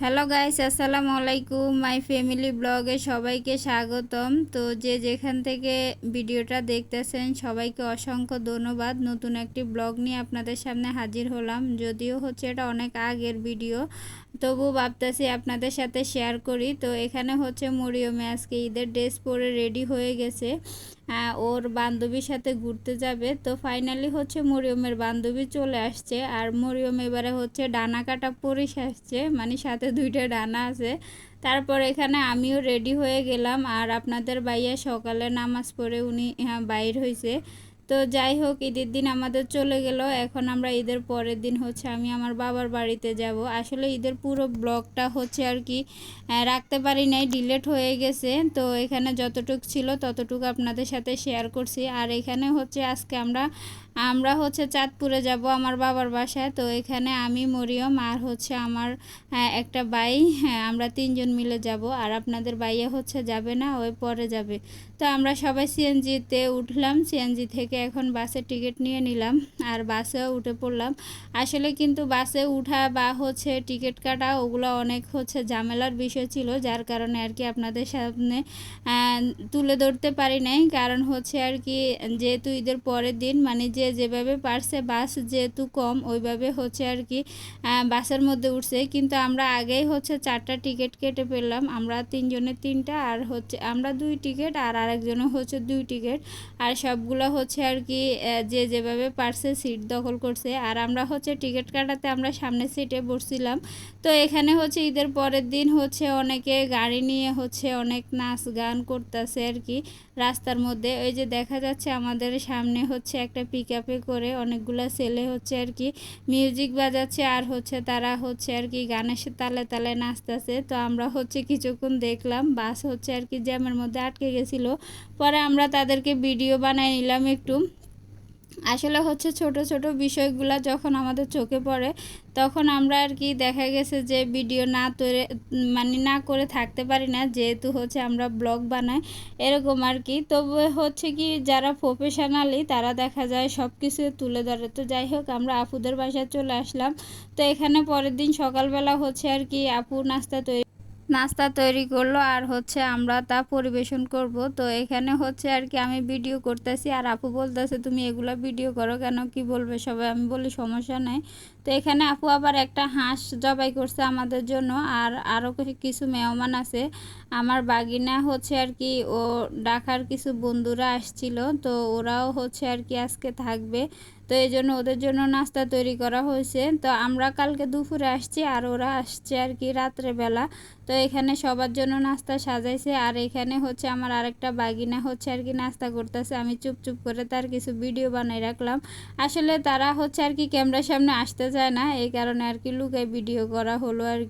Hello guys, আসসালামু আলাইকুম। My family ব্লগে সবাইকে স্বাগতম। তো যে যেখান থেকে ভিডিওটা দেখতেছেন, সবাইকে অসংখ্য ধন্যবাদ। নতুন একটি ব্লগ নিয়ে আপনাদের সামনে হাজির হলাম। যদিও হচ্ছে এটা অনেক আগের ভিডিও তবু ভাবতেছি আপনাদের সাথে শেয়ার করি। তো এখানে হচ্ছে মরিয়মে আজকে ঈদের ড্রেস পরে রেডি হয়ে গেছে। ওর বান্ধবীর সাথে ঘুরতে যাবে। তো ফাইনালি হচ্ছে মরিয়মের বান্ধবী চলে আসছে। আর মরিয়ম এবারে হচ্ছে ডানা কাটা পরিস আসছে। মানে সাথে দুইটা ডানা আছে। তারপর এখানে আমিও রেডি হয়ে গেলাম। আর আপনাদের ভাইয়া সকালে নামাজ পড়ে উনি বাইর হয়েছে তো যাই হোক, ঈদের দিন আমাদের চলে গেল। এখন আমরা ঈদের পরের দিন হচ্ছে আমি আমার বাবার বাড়িতে যাব। আসলে ঈদের পুরো ব্লগটা হচ্ছে আর কি রাখতে পারি নাই, ডিলেট হয়ে গেছে। তো এখানে যতটুক ছিল ততটুকু আপনাদের সাথে শেয়ার করছি। আর এখানে হচ্ছে আজকে আমরা আমরা হচ্ছে চাঁদপুরে যাব আমার বাবার বাসায়। তো এখানে আমি, মরিয়ম আর হচ্ছে আমার একটা বাই হ্যাঁ আমরা তিনজন মিলে যাব। আর আপনাদের বাইয়ে হচ্ছে যাবে না, ওই পরে যাবে। তো আমরা সবাই সিএনজিতে উঠলাম। সিএনজি থেকে এখন বাসে টিকিট নিয়ে নিলাম আর বাসেও উঠে পড়লাম। আসলে কিন্তু বাসে উঠা বা হচ্ছে টিকিট কাটা ওগুলো অনেক হচ্ছে ঝামেলার বিষয় ছিল, যার কারণে আর কি আপনাদের সামনে তুলে ধরতে পারি নাই। কারণ হচ্ছে আর কি, যেহেতু ঈদের পরের দিন মানে যে যেভাবে পারছে, বাস যেহেতু কম, ওইভাবে হচ্ছে আর কি বাসের মধ্যে উঠছে। কিন্তু আমরা আগেই হচ্ছে চারটা টিকিট কেটে পেলাম আমরা তিনজনের তিনটা আর হচ্ছে, আমরা দুই টিকিট আর আরেকজনের হচ্ছে দুই টিকিট। আর সবগুলো হচ্ছে আর কি যে যেভাবে পারছে সিট দখল করছে। আর আমরা হচ্ছে টিকিট কাটাতে আমরা সামনের সিটে বসছিলাম। তো এখানে হচ্ছে ঈদের পরের দিন হচ্ছে অনেকে গাড়ি নিয়ে হচ্ছে অনেক নাচ গান করতেছে আর কি রাস্তার মধ্যে। ওই যে দেখা যাচ্ছে আমাদের সামনে হচ্ছে একটা পিক আপে করে অনেকগুলো ছেলে হচ্ছে আর কি মিউজিক বাজাচ্ছে আর হচ্ছে তারা হচ্ছে আর কি গানের তালে তালে নাচতেছে। তো আমরা হচ্ছে কিছুক্ষণ দেখলাম, বাস হচ্ছে আর কি জ্যামের মধ্যে আটকে গেছিল। পরে আমরা তাদেরকে ভিডিও বানাই নিলাম একটু। আসলে হচ্ছে ছোট ছোট বিষয়গুলো যখন আমাদের চোখে পড়ে, তখন আমরা আর কি দেখা গেছে যে ভিডিও না তৈরি মানে না করে থাকতে পারি না, যেহেতু হচ্ছে আমরা ব্লগ বানাই, এরকম আর কি। তবে হচ্ছে কি যারা প্রফেশনালি তারা দেখা যায় সব কিছু তুলে ধরে। তো যাই হোক, আমরা আপুদের বাসায় চলে আসলাম। তো এখানে পরের দিন সকালবেলা হচ্ছে আর কি আপু নাস্তা তৈরি নাস্তা তৈরি করল আর হচ্ছে আমরা তা পরিবেশন করব। তো এখানে হচ্ছে আর কি আমি ভিডিও করতেছি আর আপু বলতেছে, তুমি এগুলো ভিডিও করো কেন? কি বলবে সবাই? আমি বলি, সমস্যা নাই। তো এখানে আপু আবার একটা হাঁস জবাই করছে আমাদের জন্য, আর আরও কিছু মেহমান আছে। আমার বাগিনা হচ্ছে আর কি, ও ডাকার কিছু বন্ধুরা আসছিল, তো ওরাও হচ্ছে আর কি আজকে থাকবে। তো এই জন্য ওদের জন্য নাস্তা তৈরি করা হয়েছে। তো আমরা কালকে দুপুরে আসছি, আর ওরা আসছে আর কি রাত্রেবেলা তো এখানে সবার জন্য নাস্তা সাজাইছে, আর এখানে হচ্ছে আমার আরেকটা বাগিনা হচ্ছে আর কি নাস্তা করতেছে। আমি চুপচুপ করে তার কিছু ভিডিও বানাই রাখলাম। আসলে তারা হচ্ছে আর কি ক্যামেরার সামনে আসতে চায় না এই কারণে আর কি লুকায় ভিডিও করা হলো আর